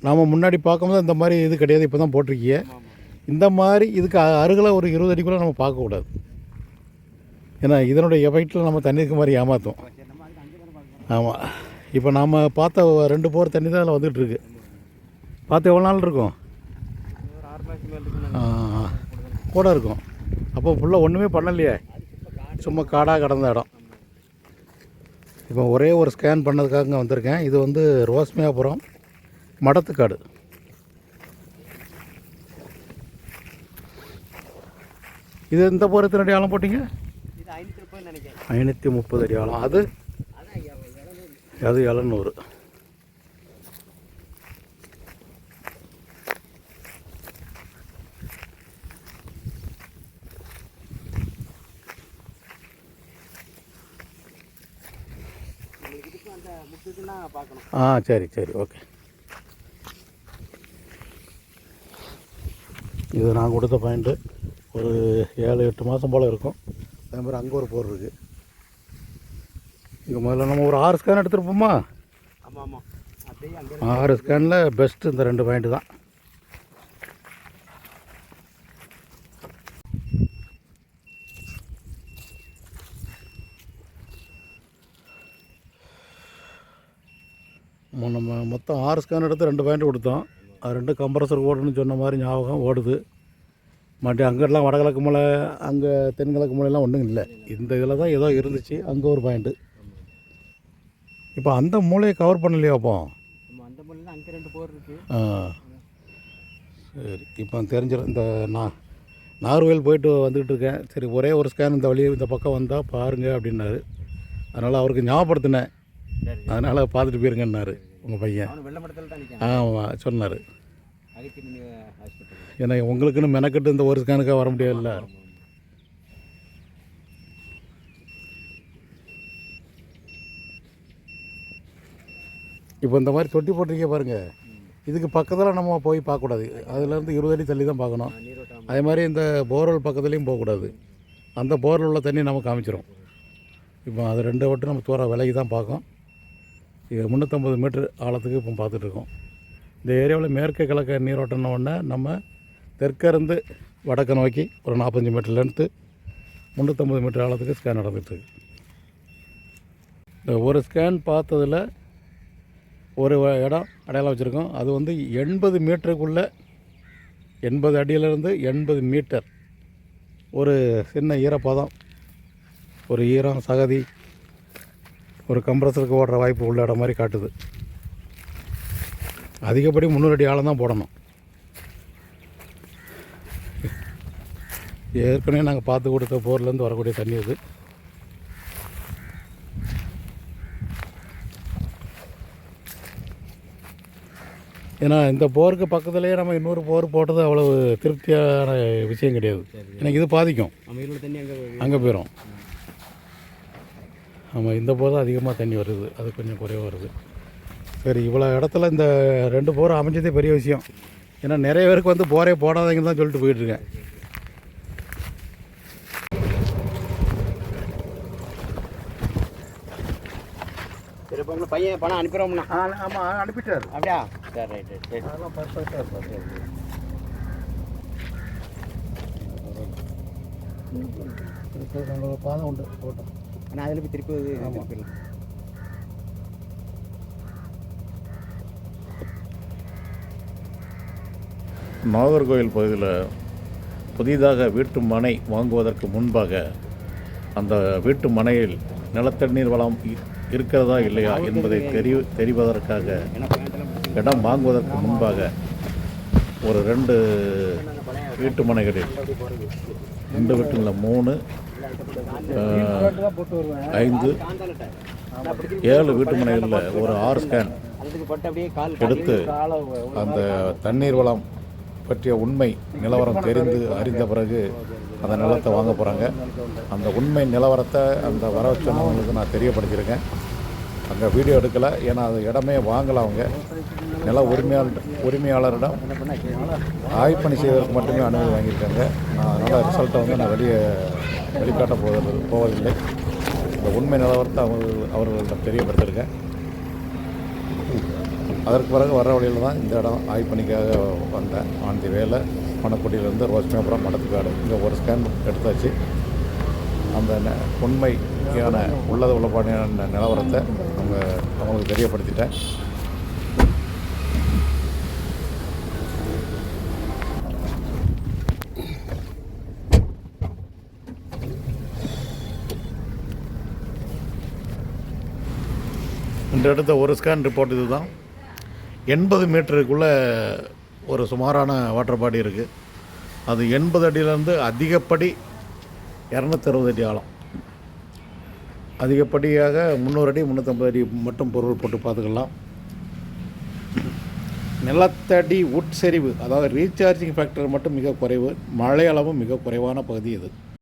நாம் முன்னாடி பார்க்கும்போது இந்த மாதிரி இது கிடையாது இப்போ தான் போட்டிருக்கீங்க இந்த மாதிரி இதுக்கு அ- அருகில் ஒரு இருபது அடிக்குள்ளே நம்ம பார்க்கக்கூடாது. ஏன்னா இதனுடைய எஃபெக்டில் நம்ம தண்ணி மாதிரி ஏமாற்றும் ஆமாம் இப்போ நாம் பார்த்த ரெண்டு போர் தண்ணி தான் அதில் வந்துகிட்ருக்கு. பார்த்து எவ்வளோ நாள் இருக்கும்? கூட இருக்கும். அப்போ ஃபுல்லாக ஒன்றுமே பண்ணலையே. சும்மா காடாக கடந்த இடம். இப்போ ஒரே ஒரு ஸ்கேன் பண்ணதுக்காக வந்திருக்கேன். இது வந்து ரோஸ்மியாபுரம். மடத்துக்காடு. இது இந்த போர் எத்தனை அடி ஆழம் போட்டிங்க ஐநூற்றி முப்பது அடி ஆழம் அது? அது எழுநூறு. ஆ சரி சரி ஓகே. இது நான் கொடுத்த பாயிண்ட்டு ஒரு ஏழு எட்டு மாதம் போல் இருக்கும். அதே மாதிரி அங்கே ஒரு போர் இருக்குது இங்கே முதல்ல நம்ம ஒரு ஆறு ஸ்கேன் எடுத்துருப்போமா? ஆமாம். ஆமாம் ஆறு ஸ்கேனில் பெஸ்ட்டு இந்த ரெண்டு பாயிண்ட்டு தான். நம்ம மொத்தம் ஆறு ஸ்கேன் எடுத்து ரெண்டு பாயிண்ட் கொடுத்தோம். அது ரெண்டு கம்ப்ரஸர் ஓடுன்னு சொன்ன மாதிரி ஞாபகம் ஓடுது. மறுபடியும் அங்கெல்லாம் வடகிழக்கு மலை அங்கே தென்கிழக்கு மலையெல்லாம் ஒன்றும் இல்லை. இந்த இதில் தான் ஏதோ இருந்துச்சு அங்கே ஒரு பாயிண்ட்டு இப்போ அந்த மூலையை கவர் பண்ணலையா அப்போ? ஆ சரி இப்போ தெரிஞ்சிடும் இந்த நான் நார்வேல் போயிட்டு வந்துக்கிட்டு இருக்கேன். சரி ஒரே ஒரு ஸ்கேன் இந்த வழி இந்த பக்கம் வந்தால் பாருங்க அப்படின்னாரு. அதனால் அவருக்கு ஞாபகப்படுத்தினேன். அதனால் பார்த்துட்டு போயிருங்கன்னாரு. உங்கள் பையன். ஆமாம் சொன்னார். ஏன்னா உங்களுக்குன்னு மெனக்கெட்டு இந்த ஒரு ஸ்கேனுக்காக வர முடியாதுல்ல இப்போ இந்த மாதிரி தொட்டி போட்டிருக்கே பாருங்கள் இதுக்கு பக்கத்தில் நம்ம போய் பார்க்கக்கூடாது. அதுலேருந்து இருபது அடி தள்ளி தான் பார்க்கணும். அதே மாதிரி இந்த போர்வெல் பக்கத்துலேயும் போகக்கூடாது. அந்த போரில் உள்ள தண்ணி நம்ம காமிச்சிரும். இப்போ அது ரெண்டை விட்டு நம்ம தூர விலைக்கு தான் பார்க்கும். இது முந்நூற்றம்பது மீட்ரு ஆழத்துக்கு இப்போ பார்த்துட்ருக்கோம். இந்த ஏரியாவில் மேற்கு கிழக்க நீரோட்டம்னு உடனே நம்ம தெற்கிருந்து வடக்கு நோக்கி ஒரு நாற்பத்தஞ்சு மீட்டர் லென்த்து முந்நூற்றம்பது மீட்டர் ஆழத்துக்கு ஸ்கேன் நடந்துகிட்ருக்கு இந்த ஒரு ஸ்கேன் பார்த்ததில் ஒரு இடம் அடையாளம் வச்சுருக்கோம். அது வந்து எண்பது மீட்டருக்குள்ளே எண்பது அடியிலேருந்து எண்பது மீட்டர் ஒரு சின்ன ஈரப்பதம் ஒரு ஈரம் சகதி ஒரு கம்ப்ரஸருக்கு ஓடுற வாய்ப்பு உள்ள இடம் மாதிரி காட்டுது. அதிகப்படி முந்நூறு அடி ஆழம் தான் போடணும். ஏற்கனவே நாங்கள் பார்த்து கொடுத்த போர்லேருந்து வரக்கூடிய தண்ணி இது ஏன்னா இந்த போருக்கு பக்கத்துலேயே நம்ம இன்னொரு போர் போட்டது அவ்வளவு திருப்தியான விஷயம் கிடையாது. எனக்கு இது பாதிக்கும். அங்கே போயிடும் ஆமாம் இந்த போர் தான் அதிகமாக தண்ணி வருது. அது கொஞ்சம் குறைவாக வருது. சரி இவ்வளோ இடத்துல இந்த ரெண்டு போர் அமைஞ்சதே பெரிய விஷயம். ஏன்னா நிறைய பேருக்கு வந்து போரே போடாதீங்கன்னு தான் சொல்லிட்டு போயிட்டுருக்கேன் சரி இப்போ பையன் பணம் அனுப்பிடுவோம்ண்ணா. ஆமாம் அனுப்பிட்டார். அப்படியா? சரி ரைட்டு சரி அதெல்லாம் பர்ஃபெக்டாக இருப்பார் பாதம் உண்டு போட்டோம் ஆனால் அதில் போய் திருப்பி. திருப்பிடலாம் நாகர்கோவில் பகுதியில் புதிதாக வீட்டு மனை வாங்குவதற்கு முன்பாக அந்த வீட்டு மனையில் நிலத்தண்ணீர் வளம் இருக்கிறதா இல்லையா என்பதை தெரி தெரிவதற்காக இடம் வாங்குவதற்கு முன்பாக ஒரு ரெண்டு வீட்டு மனைகளில் ரெண்டு வீட்டுங்களில் மூணு ஐந்து. ஏழு வீட்டு மனைகளில் ஒரு ஆறு ஸ்கேன் எடுத்து அந்த தண்ணீர் வளம் பற்றிய உண்மை நிலவரம் தெரிந்து அறிந்த பிறகு அந்த நிலத்தை வாங்க போகிறாங்க அந்த உண்மை நிலவரத்தை அந்த வர சொன்னவங்களுக்கு நான் தெரியப்படுத்தியிருக்கேன். அங்கே வீடியோ எடுக்கலை. ஏன்னா அது இடமே வாங்கலை அவங்க. நில உரிமையாளர் உரிமையாளரிடம் ஆய்ப்பணி செய்வதற்கு மட்டுமே அனுமதி வாங்கியிருக்காங்க. நான் அதனால் ரிசல்ட்டை வந்து நான் வெளியே வெளிக்காட்ட போவது போவதில்லை. இந்த உண்மை நிலவரத்தை அவங்க அவர்களிடம் தெரியப்படுத்திருக்கேன் அதற்கு பிறகு வர வழியில் தான் இந்த இடம் ஆய்ப்பணிக்காக வந்தேன் ஆண்டி வேலை மணக்குடியிலேருந்து ரோஸ்மேபுரம் மடத்துக்காடு இங்கே ஒரு ஸ்கேன் எடுத்தாச்சு. அந்த ந- உண்மையான உள்ளது உள்ளபாடியான நிலவரத்தை அவங்களுக்கு தெரியப்படுத்திட்டேன். இந்த எடுத்த ஒரு ஸ்கேன் ரிப்போர்ட் இது தான் எண்பது மீட்டருக்குள்ளே ஒரு சுமாரான வாட்டர் பாடி இருக்குது அது எண்பது அடியிலேருந்து அதிகப்படி இரநூத்தறுபது அடி ஆழம். அதிகப்படியாக முந்நூறு அடி முந்நூற்றம்பது அடி மட்டும் பொருள் போட்டு பார்த்துக்கலாம். நிலத்தடி உட்செறிவு அதாவது ரீசார்ஜிங் ஃபேக்டர் மட்டும் மிக குறைவு மழை அளவும் மிக குறைவான பகுதி இது.